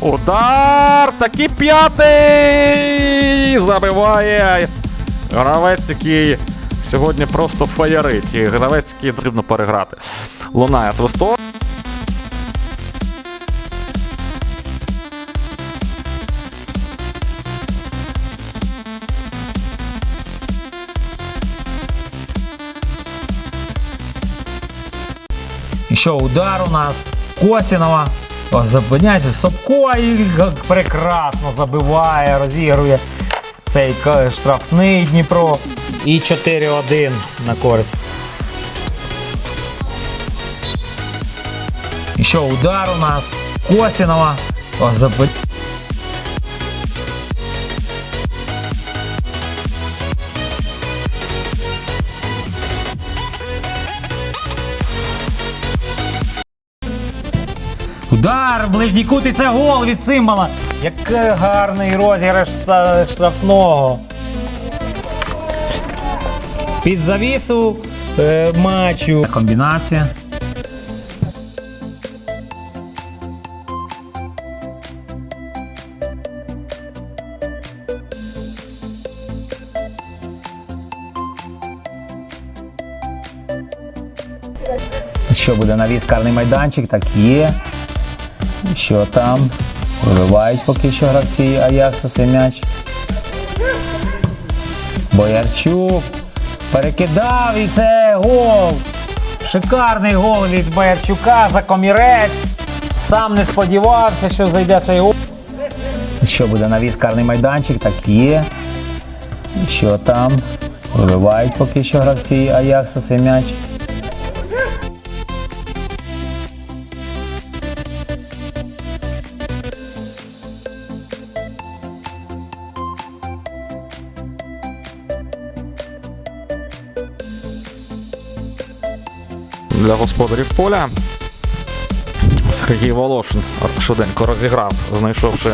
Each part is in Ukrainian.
Удар! Такий п'ятий! Забиває. Гравець, який сьогодні просто фаєрить. І гравець, який потрібно переграти. Лунає свисток. Що, удар у нас Косінова. Зупиняється Собко і прекрасно забиває, розігрує цей штрафний Дніпро. І 4-1 на користь. І що, удар у нас Косінова. О, Удар, в ближній кут і це гол від Цимбала. Який гарний розіграш штрафного. Під завісу е, матчу. Комбінація. Що буде навіс карний майданчик, так є. Що там? Вибивають поки що гравці Аякса цей м'яч. Боярчук перекидав і це гол. Шикарний гол від Боярчука за комірець. Сам не сподівався, що зайде цей гол. Що буде навіс карний майданчик, так є. Що там? Вибивають поки що гравці Аякса цей м'яч. Для господарів поля. Сергій Волошин швиденько розіграв, знайшовши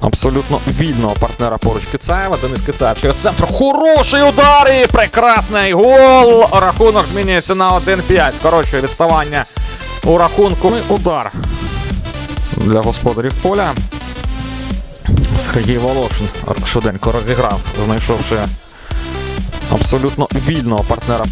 абсолютно вільного партнера поруч Кицаєва. Денис Кицаєв через центр. Хороший удар і прекрасний гол. Рахунок змінюється на 1-5. Скорочує відставання у рахунку. І Удар для господарів поля. Сергій Волошин швиденько розіграв, знайшовши абсолютно вільного партнера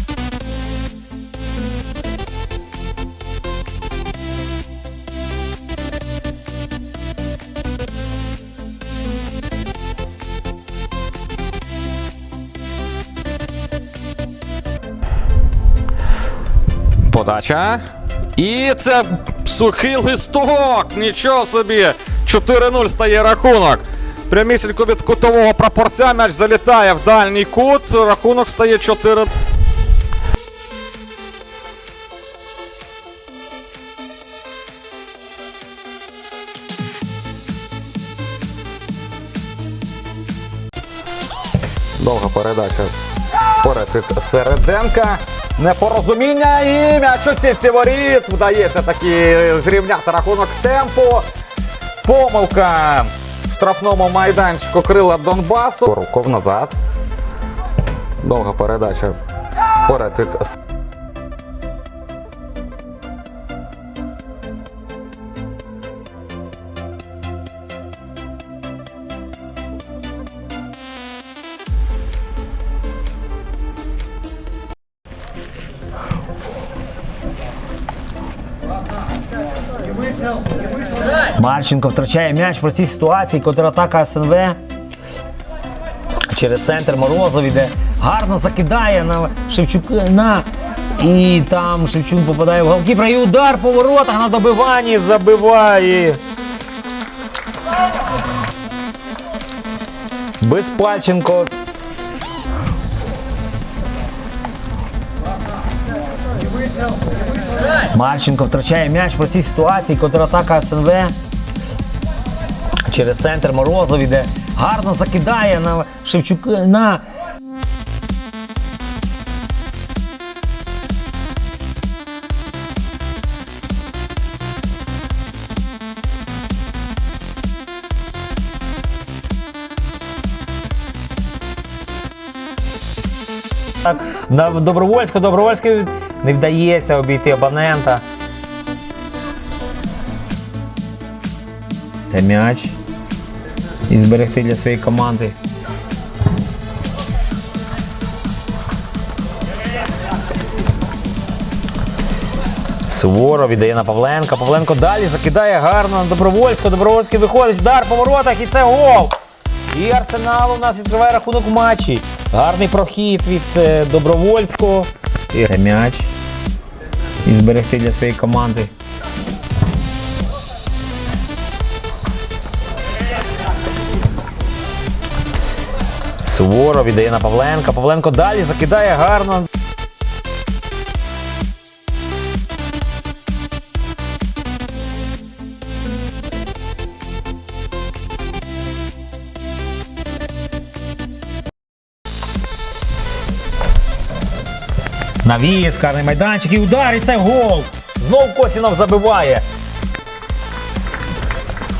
Подача. І це сухий листок. Нічого собі. 4-0 стає рахунок. Прямісінько від кутового прапорця м'яч залітає в дальній кут. Рахунок стає 4. Довга передача вперед від Середенка. Непорозуміння і м'яч у сітці воріт. Вдається таки зрівняти рахунок темпу. Помилка в штрафному майданчику крила Донбасу. Руков назад. Довга передача вперед від Марченко втрачає м'яч в цій ситуації. Контратака СНВ. Через центр Морозов іде. Гарно закидає на Шевчук. На. І там Шевчук попадає в голкіпера. І удар по воротах на добиванні забиває. Безпальченко. Марченко втрачає м'яч в цій ситуації. Контратака СНВ. Через центр Морозов іде. Гарно закидає на Шевчук. На. Так, на Добровольську, Добровольський не вдається обійти абонента. цей м'яч і зберегти для своєї команди. Суворов віддає на Павленка. Павленко далі закидає гарно на Добровольського. Добровольський виходить, удар по воротах і це гол. І Арсенал у нас відкриває рахунок в матчі. Гарний прохід від е, Добровольського. І це м'яч. І зберегти для своєї команди. Суворов віддає на Павленка. Павленко далі закидає гарно. Навіс, карний майданчик і удар, гол. Знов Косінов забиває.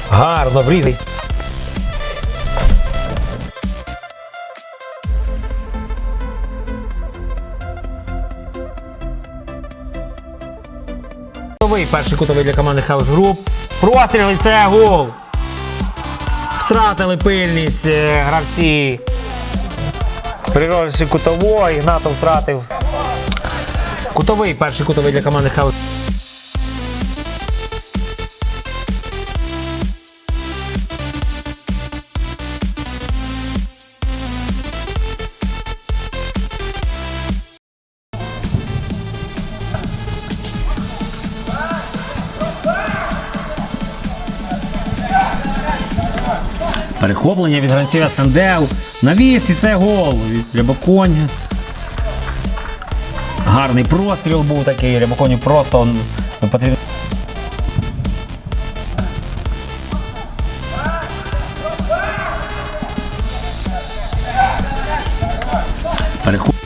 Гарно врізай. Кутовий, перший кутовий для команди House Group. Простріл і це гол. Втратили пильність е, гравці. Природивши кутового, Ігнатов втратив. Кутовий, перший кутовий для команди House. Перехоплення від гранців СНД. Навіс і це гол від Рябоконя. Гарний простріл був такий, Рябоконю просто потрібно. Перехоп...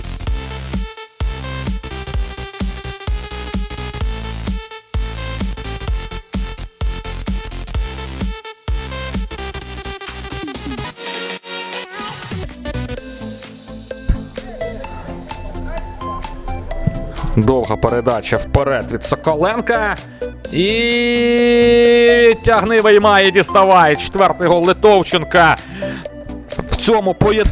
Довга передача вперед від Соколенка. І тягни виймає, діставає. Четвертий гол Литовченка. В цьому поєд...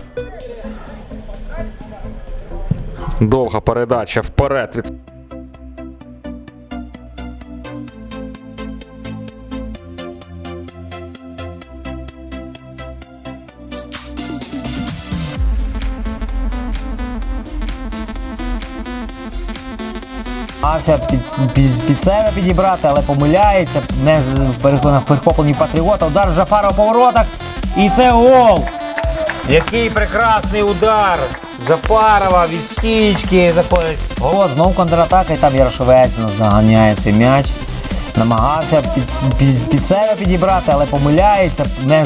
Довга передача вперед від Намагався під, під, під себе підібрати, але помиляється. Не переконав перехоплений патріота. Удар Жафарова по воротах. І це гол. Який прекрасний удар. Жафарова від стічки. заходить. Гол, знов контратака, і там Ярошовець наганяє цей м'яч. Намагався під, під, під себе підібрати, але помиляється. Не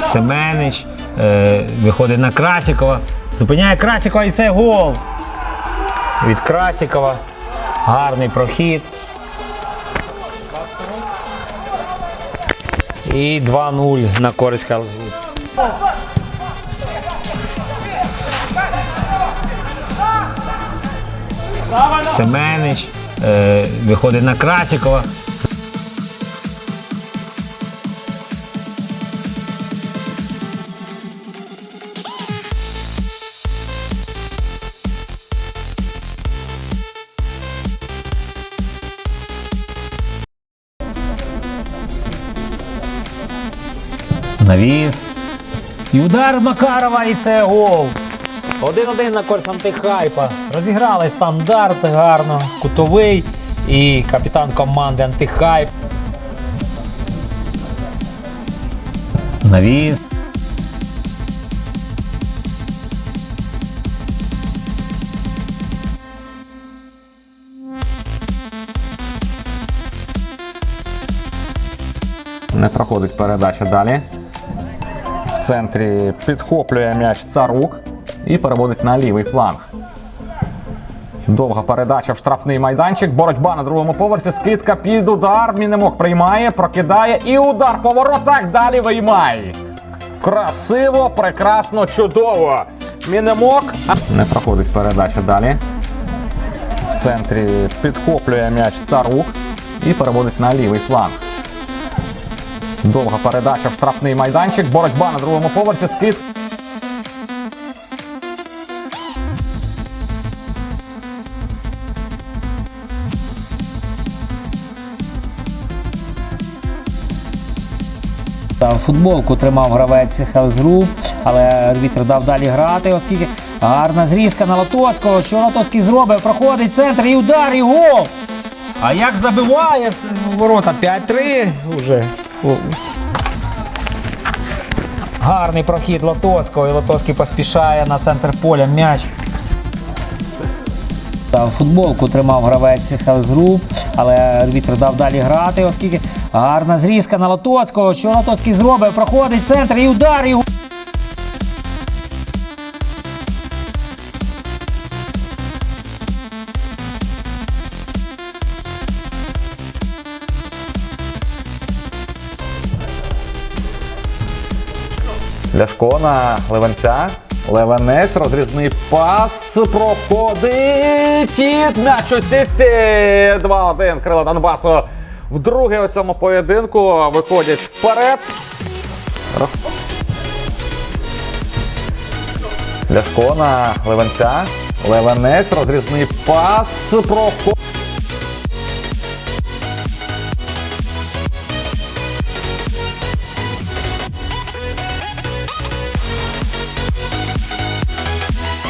Семенич е, виходить на Красікова. Зупиняє Красікова і це гол. Від Красікова. Гарний прохід. І 2-0 на користь Хелсгуд. Семенич е, виходить на Красікова. Навіс. І удар Макарова, і це гол. Один-один на користь антихайпа. Розіграли стандарт гарно, кутовий і капітан команди антихайп. Навіс. Не проходить передача далі. Центрі підхоплює м'яч царук і переводить на лівий фланг. Довга передача в штрафний майданчик. Боротьба на другому поверсі. Скидка під удар. Мінемок приймає, прокидає і удар по воротах. Далі виймає. Красиво, прекрасно, чудово. Мінемок. Не проходить передача далі. В центрі підхоплює м'яч царук і переводить на лівий фланг. Довга передача в штрафний майданчик. Боротьба на другому поверсі. Скид. Там футболку тримав гравець Group, але арбітр дав далі грати, оскільки гарна зрізка на Лотоцького. Що Лотоцький зробив? Проходить центр і удар, і гол. А як забиває ворота 5-3 вже. Гарний прохід Лотоцького, і Лотоцький поспішає на центр поля м'яч. Футболку тримав гравець Хелзруб, але арбітр дав далі грати, оскільки гарна зрізка на Лотоцького. Що Лотоцький зробив? Проходить центр і удар. І... Ляшко на Левенця. Левенець, розрізний пас. Проходить. І у 2-1. Крила Донбасу. Вдруге у цьому поєдинку виходять вперед. Ляшко на Левенця. Левенець, розрізний пас. Проходить.